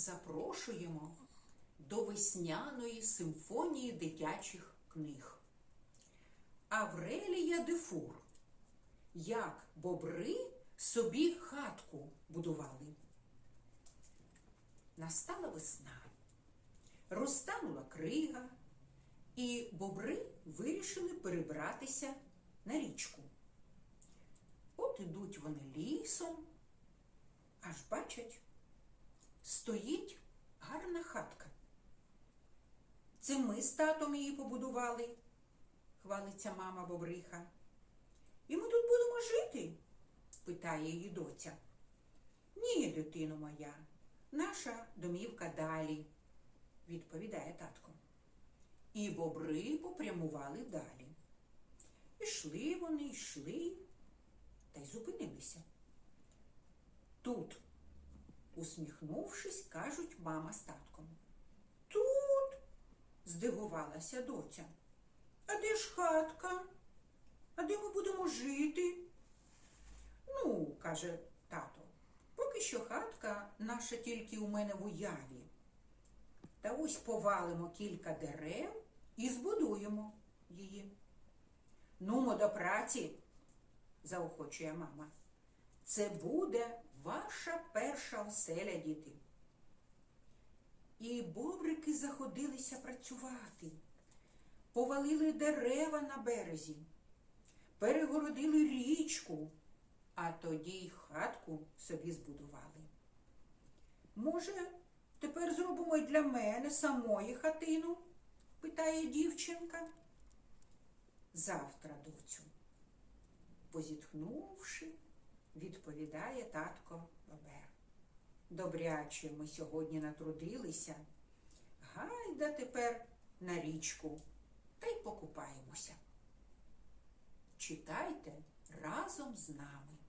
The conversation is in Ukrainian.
запрошуємо до весняної симфонії дитячих книг. Аврелія Дефур. Як бобри собі хатку будували. Настала весна, розтанула крига, і бобри вирішили перебратися на річку. От ідуть вони лісом, аж бачать, стоїть гарна хатка. Це ми з татом її побудували, хвалиться мама Бобриха. І ми тут будемо жити? питає її доця. Ні, дитино моя, наша домівка далі, відповідає татко. І бобри попрямували далі. Ішли вони, йшли та й зупинилися. Тут, усміхнувшись, кажуть мама з татком. Тут, здивувалася доця. А де ж хатка? А де ми будемо жити? Ну, каже тато, поки що хатка наша тільки у мене в уяві. Та ось повалимо кілька дерев і збудуємо її. Нумо до праці, заохочує мама. Це буде ваша перша оселя, діти. І бобрики заходилися працювати, повалили дерева на березі, перегородили річку, а тоді й хатку собі збудували. Може, тепер зробимо й для мене самої хатину? питає дівчинка. Завтра, доцю. Позітхнувши, відповідає татко Бобер. Добряче ми сьогодні натрудилися. Гайда тепер на річку та й покупаємося. Читайте разом з нами.